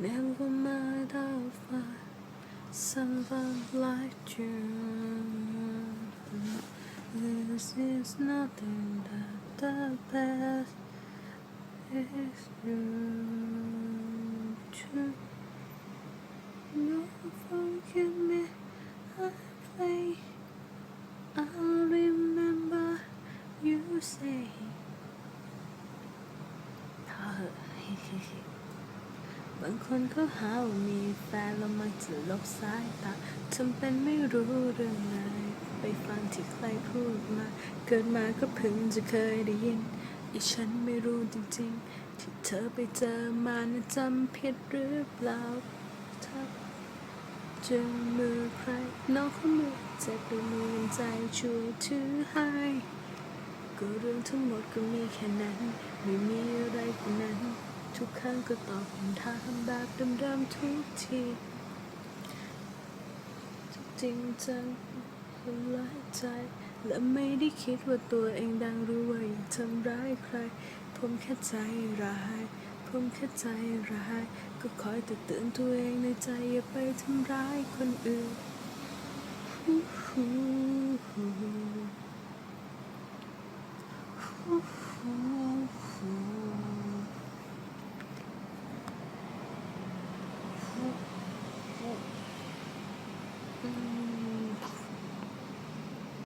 Never mind how far someone like you. This is nothing but the best is you. No forgive me, I บางคนก็หาว่ามีแฟนแล้วมักจะลบสายตาทำเป็นไม่รู้เรื่องไหนไปฟังที่ใครพูดมา เกิดมาก็เพิ่งจะเคยได้ยิน อีฉันไม่รู้จริงๆ ที่เธอไปเจอมานะจำผิดหรือเปล่าถ้าเจอมือใครน้องเขามือเจ็บด้วยมือใจช่วยถือให้ ก็เรื่องทั้งหมดก็มีแค่นั้น ไม่มีอะไรกว่านั้น ทุกครั้งก็ตอบคำถามแบบเดิมๆทุกทีจริงจังคนร้ายใจ และไม่ได้คิดว่าตัวเองดังหรือว่าอยากทำร้ายใคร ผมแค่ใจร้ายผมแค่ใจร้าย ก็คอยแต่เตือนตัวเองในใจอย่าไปทำร้ายคนอื่น